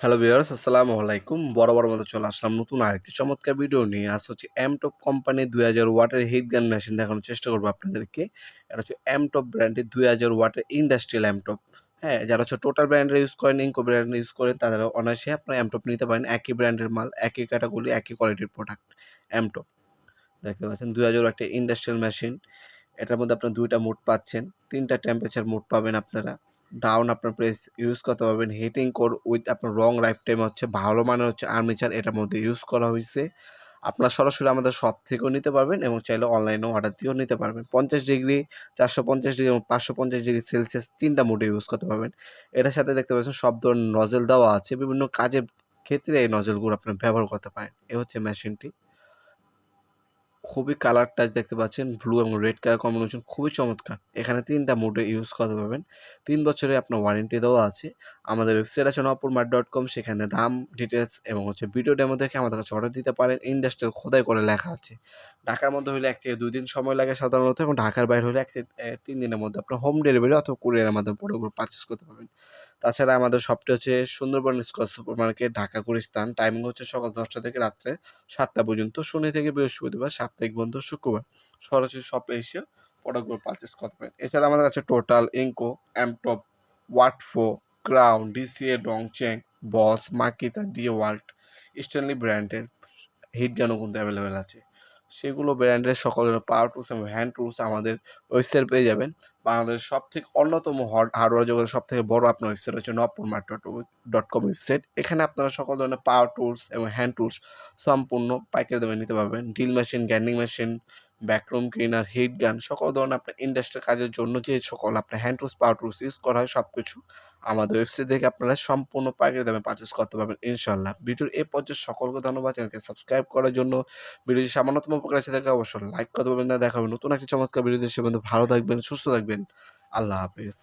Hello viewers আসসালামু আলাইকুম। বরাবর মতো চলে আসলাম নতুন আরেকটি চমৎকার ভিডিও নিয়ে। আজ হচ্ছে এমটপ কোম্পানি দুই হাজার ওয়াটের হিট গান মেশিন দেখানোর চেষ্টা করব আপনাদেরকে। এটা হচ্ছে এমটপ ব্র্যান্ডের দুই হাজার ওয়াটের ইন্ডাস্ট্রিয়াল এমটপ হ্যাঁ যারা হচ্ছে টোটাল ব্র্যান্ডের ইউজ করেন ইনকো ব্র্যান্ডের ইউজ করেন, তাদের অনায়াসে আপনার এমটপ নিতে পারেন। একই ব্র্যান্ডের মাল, একই ক্যাটাগরি একই কোয়ালিটির প্রোডাক্ট এমটপ দেখতে পাচ্ছেন, দুই হাজার ওয়াটের ইন্ডাস্ট্রিয়াল মেশিন এটার মধ্যে আপনারা দুইটা মোড পাচ্ছেন। তিনটা টেম্পারেচার মোড পাবেন আপনারা। ডাউন আপনার প্রেস ইউজ করতে পারবেন। হিটিং কোর উইথ আপনার রং লাইফ টাইম হচ্ছে ভালো মানের হচ্ছে আর্মিচার এটার মধ্যে ইউজ করা হয়েছে। আপনার সরাসরি আমাদের শপ থেকেও নিতে পারবেন এবং চাইলে অনলাইনেও অর্ডার দিয়েও নিতে পারবেন। পঞ্চাশ ডিগ্রি চারশো পঞ্চাশ ডিগ্রি এবং পাঁচশো পঞ্চাশ ডিগ্রি সেলসিয়াস তিনটা মোডে ইউজ করতে পারবেন। এটার সাথে দেখতে পাচ্ছেন সব ধরনের নজেল দেওয়া আছে। বিভিন্ন কাজের ক্ষেত্রে এই নজেলগুলো আপনার ব্যবহার করতে পারেন। এ হচ্ছে মেশিনটি খুবই কালারটা দেখতে পাচ্ছেন ব্লু এবং রেড কালার কম্বিনেশন খুবই চমৎকার। এখানে তিনটা মোডে ইউজ করতে পারবেন। তিন বছরে আপনার ওয়ারেন্টি দেওয়া আছে। আমাদের ওয়েবসাইট আছে নপুরমার ডট কম সেখানে দাম ডিটেলস এবং হচ্ছে ভিডিও ডেমো দেখে আমাদের কাছে অর্ডার দিতে পারেন। ইন্ডাস্ট্রিয়াল খোদাই করে লেখা আছে। ঢাকার মধ্যে হলে এক থেকে দুই দিন সময় লাগে সাধারণত, এবং ঢাকার বাইরে হলে এক থেকে তিন দিনের মধ্যে আপনার হোম ডেলিভারি অথবা কুরিয়ারের মাধ্যমে প্রোডাক্টগুলো পারচেস করতে পারবেন। তাছাড়া আমাদের শপটি হচ্ছে Sundarban square super market Dhaka, Gulistan. Timing হচ্ছে সকাল দশটা থেকে রাত্রে সাতটা পর্যন্ত। শনি থেকে বৃহস্পতিবার, সাপ্তাহিক বন্ধ শুক্রবার। সরাসরি শপে এসে প্রোডাক্টগুলো পারচেস করতে পারেন। এছাড়া আমাদের কাছে total Ingco অ্যামটপ ওয়াটফো Crown DCA Dongcheng Bosch Makita DeWalt Stanley ব্র্যান্ডের হিট গানও কিন্তু অ্যাভেলেবেল আছে। সেগুলো ব্র্যান্ডের সকল পাওয়ার টুলস এবং হ্যান্ড টুলস আমাদের ওয়েবসাইট পেয়ে যাবেন। বাংলাদেশের সব থেকে অন্যতম হার্ডওয়্যার জগতের সব থেকে বড় আপনার ওয়েবসাইট হচ্ছে নপুরমার ডট ডট কম ওয়েবসাইট এখানে আপনারা সকল ধরনের পাওয়ার টুলস এবং হ্যান্ড টুলস সম্পূর্ণ পাইকারি দামে নিতে পারবেন। Drill machine grinding machine vacuum cleaner heat gun সকল ধরনের আপনার ইন্ডাস্ট্রিয়াল কাজের জন্য যে সকল আপনার hand tools power tools use করা হয় সব কিছু আমাদের ওয়েবসাইট থেকে আপনারা সম্পূর্ণ পাইকারি দামে পারচেস করতে পারবেন ইনশাল্লাহ ভিডিওর এই পর্যায়ে সকলকে ধন্যবাদ, চ্যানেলকে সাবস্ক্রাইব করার জন্য। ভিডিওটি সামান্যতম উপকার আছে থাকে অবশ্যই লাইক করতে পারবেন না, দেখাবেন নতুন একটি চমৎকার ভিডিও সে ভালো থাকবেন, সুস্থ থাকবেন। আল্লাহ হাফিজ।